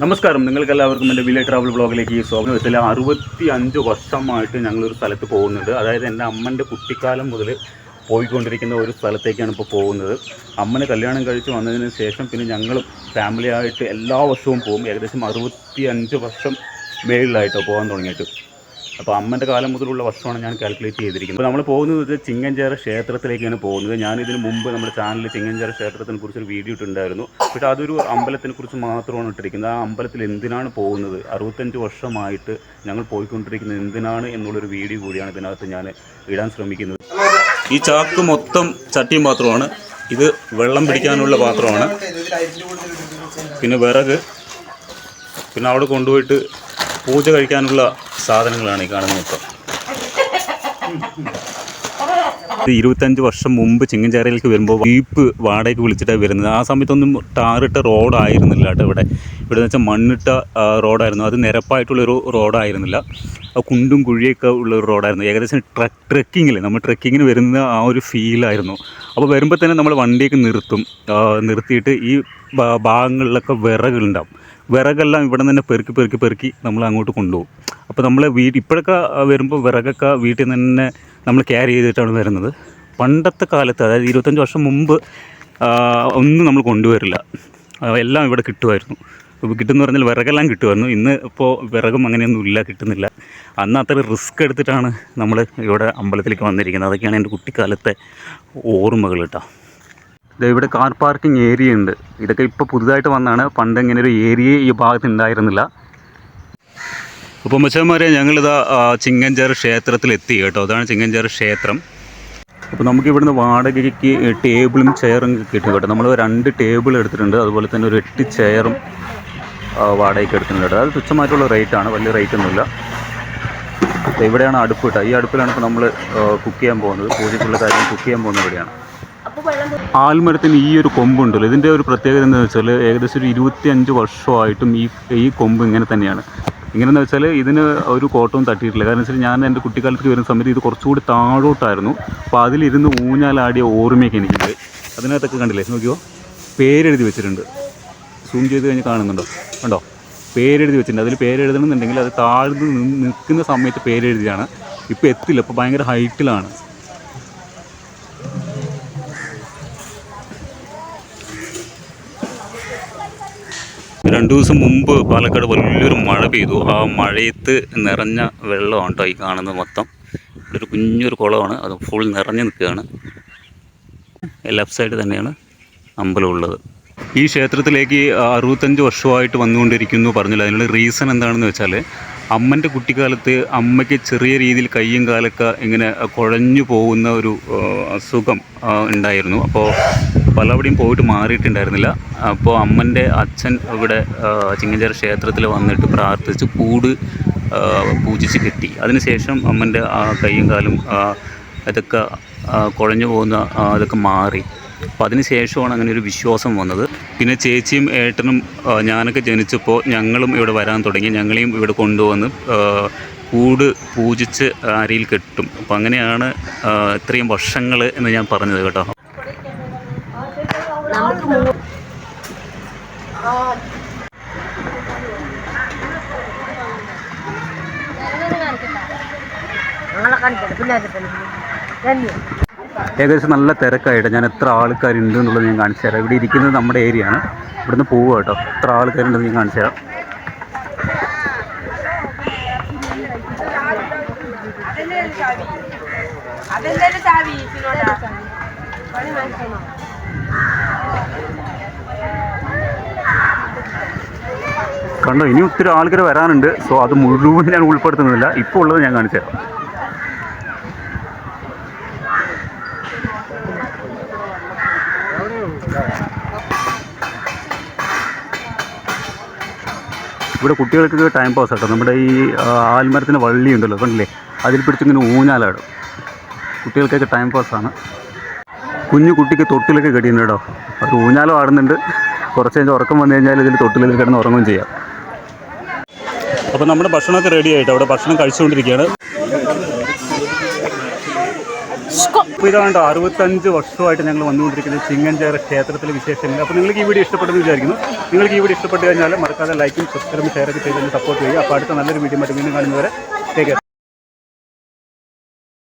നമസ്കാരം. നിങ്ങൾക്ക് എല്ലാവർക്കും എന്റെ വില്ലേജ് ട്രാവൽ ബ്ലോഗിലേക്ക് ഈ സ്വാഗതം. ഇതിൽ അറുപത്തി അഞ്ച് വർഷമായിട്ട് ഞങ്ങളൊരു സ്ഥലത്ത് പോകുന്നുണ്ട് അതായത് എന്റെ അമ്മന്റെ കുട്ടിക്കാലം മുതൽ പോയിക്കൊണ്ടിരിക്കുന്ന ഒരു സ്ഥലത്തേക്കാണ് ഇപ്പോൾ പോകുന്നത്. അമ്മനെ കല്യാണം കഴിച്ച് വന്നതിന് ശേഷം പിന്നെ ഞങ്ങളും ഫാമിലിയായിട്ട് എല്ലാ വർഷവും പോകും. ഏകദേശം അറുപത്തി അഞ്ച് വർഷം മേളിലായിട്ടോ പോകാൻ തുടങ്ങിയിട്ട്. അപ്പോൾ അമ്മന്റെ കാലം മുതലുള്ള വർഷമാണ് ഞാൻ കാൽക്കുലേറ്റ് ചെയ്തിരിക്കുന്നത്. അപ്പോൾ നമ്മൾ പോകുന്നത് ചിങ്ങഞ്ചേര ക്ഷേത്രത്തിലേക്കാണ് പോകുന്നത്. ഞാൻ ഇതിന് മുമ്പ് നമ്മുടെ ചാനലിൽ ചിങ്ങഞ്ചേര ക്ഷേത്രത്തിനെ കുറിച്ചൊരു വീഡിയോ ഇട്ടുണ്ടായിരുന്നു പക്ഷേ അതൊരു അമ്പലത്തിനെ കുറിച്ച് മാത്രമാണ് ഇട്ടിരിക്കുന്നത്. ആ അമ്പലത്തിൽ എന്തിനാണ് പോകുന്നത്? അറുപത്തഞ്ച് വർഷമായിട്ട് ഞങ്ങൾ പോയിക്കൊണ്ടിരിക്കുന്നത് എന്തിനാണ് എന്നുള്ളൊരു വീഡിയോ കൂടിയാണ് ഇതിനകത്ത് ഞാൻ ഇടാൻ ശ്രമിക്കുന്നത്. ഈ ചാക്ക് മൊത്തം ചട്ടി മാത്രമാണ് ഇത് വെള്ളം പിടിക്കാനുള്ള പാത്രമാണ്. പിന്നെ വിറക്. പിന്നെ അവിടെ കൊണ്ടുപോയിട്ട് പൂജ കഴിക്കാനുള്ള സാധനങ്ങളാണ് ഈ കാണുന്നത് മൊത്തം ഇരുപത്തഞ്ച് വർഷം മുമ്പ് ചിങ്ങഞ്ചേരയിലേക്ക് വരുമ്പോൾ ജീപ്പ് വാടകയ്ക്ക് വിളിച്ചിട്ടാണ് വരുന്നത്. ആ സമയത്തൊന്നും ടാറിട്ട റോഡായിരുന്നില്ല കേട്ടോ ഇവിടെ. ഇവിടെ എന്ന് വെച്ചാൽ മണ്ണിട്ട റോഡായിരുന്നു. അത് നിരപ്പായിട്ടുള്ളൊരു റോഡായിരുന്നില്ല. കുണ്ടും കുഴിയൊക്കെ ഉള്ള ഒരു റോഡായിരുന്നു. ഏകദേശം ട്രക്ക് ട്രക്കിങ്ങിൽ നമ്മൾ ട്രക്കിങ്ങിന് വരുന്ന ആ ഒരു ഫീലായിരുന്നു. അപ്പോൾ വരുമ്പോൾ തന്നെ നമ്മൾ വണ്ടിയൊക്കെ നിർത്തും. നിർത്തിയിട്ട് ഈ ഭാഗങ്ങളിലൊക്കെ വിറകുണ്ടാവും. വിറകെല്ലാം ഇവിടെ നിന്ന് തന്നെ പെറുക്കി പെറുക്കി പെറുക്കി നമ്മൾ അങ്ങോട്ട് കൊണ്ടുപോകും. അപ്പോൾ നമ്മൾ വീട് ഇപ്പോഴൊക്കെ വരുമ്പോൾ വിറകൊക്കെ വീട്ടിൽ നിന്ന് തന്നെ നമ്മൾ ക്യാരി ചെയ്തിട്ടാണ് വരുന്നത്. പണ്ടത്തെ കാലത്ത് അതായത് ഇരുപത്തഞ്ച് വർഷം മുമ്പ് ഒന്നും നമ്മൾ കൊണ്ടുവരില്ല. എല്ലാം ഇവിടെ കിട്ടുമായിരുന്നു. കിട്ടുമെന്ന് പറഞ്ഞാൽ വിറകെല്ലാം കിട്ടുമായിരുന്നു. ഇന്ന് ഇപ്പോൾ വിറകും അങ്ങനെയൊന്നും ഇല്ല കിട്ടുന്നില്ല. അന്ന് അത്ര റിസ്ക് എടുത്തിട്ടാണ് നമ്മൾ ഇവിടെ അമ്പലത്തിലേക്ക് വന്നിരിക്കുന്നത്. അതൊക്കെയാണ് എന്റെ കുട്ടിക്കാലത്തെ ഓർമ്മകൾ കേട്ടോ. ഇവിടെ കാർ പാർക്കിംഗ് ഏരിയ ഉണ്ട്. ഇതൊക്കെ ഇപ്പോൾ പുതുതായിട്ട് വന്നാണ്. പണ്ട് ഇങ്ങനെ ഒരു ഏരിയ ഈ ഭാഗത്ത് ഉണ്ടായിരുന്നില്ല അപ്പോൾ മച്ചന്മാരെ ഞങ്ങളിതാ ചിങ്ങഞ്ചേർ ക്ഷേത്രത്തിലെത്തി ക്ഷേത്രത്തിൽ എത്തി കേട്ടോ. അതാണ് ചിങ്ങഞ്ചേർ ക്ഷേത്രം. അപ്പോൾ നമുക്ക് ഇവിടുന്ന് വാടകയ്ക്ക് ടേബിളും ചെയറും കിട്ടും കേട്ടോ. നമ്മൾ രണ്ട് ടേബിൾ എടുത്തിട്ടുണ്ട്. അതുപോലെ തന്നെ ഒരു എട്ട് ചെയറും വാടകയ്ക്ക് എടുത്തിട്ടുണ്ട് കേട്ടോ. അത് തുച്ഛമായിട്ടുള്ള റേറ്റാണ് വലിയ റേറ്റ് ഒന്നുമില്ല. അപ്പോൾ ഇവിടെയാണ് അടുപ്പ് കേട്ടോ. ഈ അടുപ്പിലാണ് ഇപ്പോൾ നമ്മൾ കുക്ക് ചെയ്യാൻ പോകുന്നത്. പൂജയ്ക്കുള്ള കാര്യം കുക്ക് ചെയ്യാൻ പോകുന്നത് ഇവിടെയാണ്. ആൽമരത്തിന് ഈ ഒരു കൊമ്പുണ്ടല്ലോ. ഇതിന്റെ ഒരു പ്രത്യേകത എന്താണെന്ന് വെച്ചാൽ ഏകദേശം ഒരു ഇരുപത്തി അഞ്ച് വർഷമായിട്ടും ഈ ഈ കൊമ്പ് ഇങ്ങനെ തന്നെയാണ്. ഇങ്ങനെയെന്ന് വെച്ചാൽ ഇതിന് ഒരു കോട്ടവും തട്ടിയിട്ടില്ല. കാരണം വെച്ചാൽ ഞാൻ എന്റെ കുട്ടിക്കാലത്ത് വരുന്ന സമയത്ത് ഇത് കുറച്ചുകൂടി താഴോട്ടായിരുന്നു. അപ്പോൾ അതിലിരുന്ന് ഊഞ്ഞാലാടിയ ഓർമ്മയൊക്കെ എനിക്കുണ്ട്. അതിനകത്തൊക്കെ കണ്ടില്ലേ? നോക്കിയോ? പേരെഴുതി വെച്ചിട്ടുണ്ട്. സൂം ചെയ്ത് കഴിഞ്ഞ് കാണുന്നുണ്ടോ? കണ്ടോ? പേരെഴുതി വെച്ചിട്ടുണ്ട്. അതിൽ പേരെഴുതണമെന്നുണ്ടെങ്കിൽ അത് താഴ്ന്ന് നിൽക്കുന്ന സമയത്ത് പേരെഴുതിയാണ്. ഇപ്പോൾ എത്തില്ല. ഇപ്പോൾ ഭയങ്കര ഹൈറ്റിലാണ്. രണ്ടു ദിവസം മുമ്പ് പാലക്കാട് വലിയൊരു മഴ പെയ്തു. ആ മഴയത്ത് നിറഞ്ഞ വെള്ളമാണ് കേട്ടോ ഈ കാണുന്നത് മൊത്തം. ഇവിടെ ഒരു കുഞ്ഞൊരു കുളമാണ്. അത് ഫുൾ നിറഞ്ഞു നിൽക്കുകയാണ്. ലെഫ്റ്റ് സൈഡ് തന്നെയാണ് അമ്പലമുള്ളത് ഈ ക്ഷേത്രത്തിലേക്ക് അറുപത്തഞ്ച് വർഷമായിട്ട് വന്നുകൊണ്ടിരിക്കുന്നു പറഞ്ഞില്ല? അതിനുള്ള റീസൺ എന്താണെന്ന് വെച്ചാൽ അമ്മന്റെ കുട്ടിക്കാലത്ത് അമ്മയ്ക്ക് ചെറിയ രീതിയിൽ കയ്യും കാലൊക്കെ ഇങ്ങനെ കുഴഞ്ഞു പോകുന്ന ഒരു അസുഖം ഉണ്ടായിരുന്നു. അപ്പോൾ പലവിടെയും പോയിട്ട് മാറിയിട്ടുണ്ടായിരുന്നില്ല. അപ്പോൾ അമ്മന്റെ അച്ഛൻ ഇവിടെ ചിങ്ങഞ്ചേര ക്ഷേത്രത്തിൽ വന്നിട്ട് പ്രാർത്ഥിച്ച് കൂട് പൂജിച്ച് കെട്ടി. അതിനുശേഷം അമ്മന്റെ ആ കൈയും കാലും അതൊക്കെ കുഴഞ്ഞു പോകുന്ന അതൊക്കെ മാറി. അപ്പോൾ അതിന് ശേഷമാണ് അങ്ങനെ ഒരു വിശ്വാസം വന്നത്. പിന്നെ ചേച്ചിയും ഏട്ടനും ഞാനൊക്കെ ജനിച്ചപ്പോൾ ഞങ്ങളും ഇവിടെ വരാൻ തുടങ്ങി. ഞങ്ങളെയും ഇവിടെ കൊണ്ടുവന്ന് കൂട് പൂജിച്ച് അരിയിൽ കെട്ടും. അപ്പോൾ അങ്ങനെയാണ് ഇത്രയും വർഷങ്ങൾ എന്ന് ഞാൻ പറഞ്ഞത് കേട്ടോ. നമുക്ക് ഏകദേശം നല്ല തിരക്കായിട്ട് ഞാൻ എത്ര ആൾക്കാരുണ്ട് എന്നുള്ളത് ഞാൻ കാണിച്ചു തരാം. ഇവിടെ ഇരിക്കുന്നത് നമ്മുടെ ഏരിയ ആണ്. ഇവിടുന്ന് പോവുക കേട്ടോ. എത്ര ആൾക്കാരുണ്ടെന്ന് ഞാൻ കാണിച്ചു തരാം. അതെന്തായാലും കണ്ടോ ഇനി ഒത്തിരി ആൾക്കാർ വരാനുണ്ട്. സോ അത് മുഴുവൻ ഞാൻ ഉൾപ്പെടുത്തുന്നില്ല. ഇപ്പോൾ ഉള്ളത് ഞാൻ കാണിച്ചു തരാം. ഇവിടെ കുട്ടികൾക്ക് ടൈം പാസ് ആട്ടോ. നമ്മുടെ ഈ ആൽമരത്തിന് വള്ളി ഉണ്ടല്ലോ കണ്ടില്ലേ? അതിൽ പിടിച്ചിങ്ങനെ ഊഞ്ഞാലാടും. കുട്ടികൾക്കൊക്കെ ടൈം പാസ്സാണ് കുഞ്ഞു കുട്ടിക്ക് തൊട്ടിലൊക്കെ കെട്ടിയിട്ടുണ്ട് കേട്ടോ. അത് ഊഞ്ഞാലും ആടുന്നുണ്ട്. കുറച്ച് കഴിഞ്ഞ് ഉറക്കം വന്നു കഴിഞ്ഞാൽ ഇതിൽ തൊട്ടിലിൽ കിടന്ന് ഉറങ്ങുകയും ചെയ്യാം. അപ്പോൾ നമ്മുടെ ഭക്ഷണമൊക്കെ റെഡി ആയിട്ട്? അവിടെ ഭക്ഷണം കഴിച്ചുകൊണ്ടിരിക്കുകയാണ്. അപ്പോൾ ഇതാണ്ട് അറുപത്തഞ്ച് വർഷമായിട്ട് ഞങ്ങൾ വന്നുകൊണ്ടിരിക്കുന്നത് ചിങ്ങഞ്ചേറ ക്ഷേത്രത്തിലെ വിശേഷങ്ങൾ. അപ്പോൾ നിങ്ങൾക്ക് ഈ വീഡിയോ ഇഷ്ടപ്പെട്ടെന്ന് വിചാരിക്കുന്നു. നിങ്ങൾക്ക് ഈ വീഡിയോ ഇഷ്ടപ്പെട്ട് കഴിഞ്ഞാൽ മറക്കാതെ ലൈക്കും സബ്സ്ക്രൈബും ഷെയറൊക്കെ ചെയ്ത് സപ്പോർട്ട് ചെയ്യുക. അപ്പോൾ അടുത്ത നല്ലൊരു വീഡിയോ മറ്റു വീണ്ടും കാണുന്നവരെ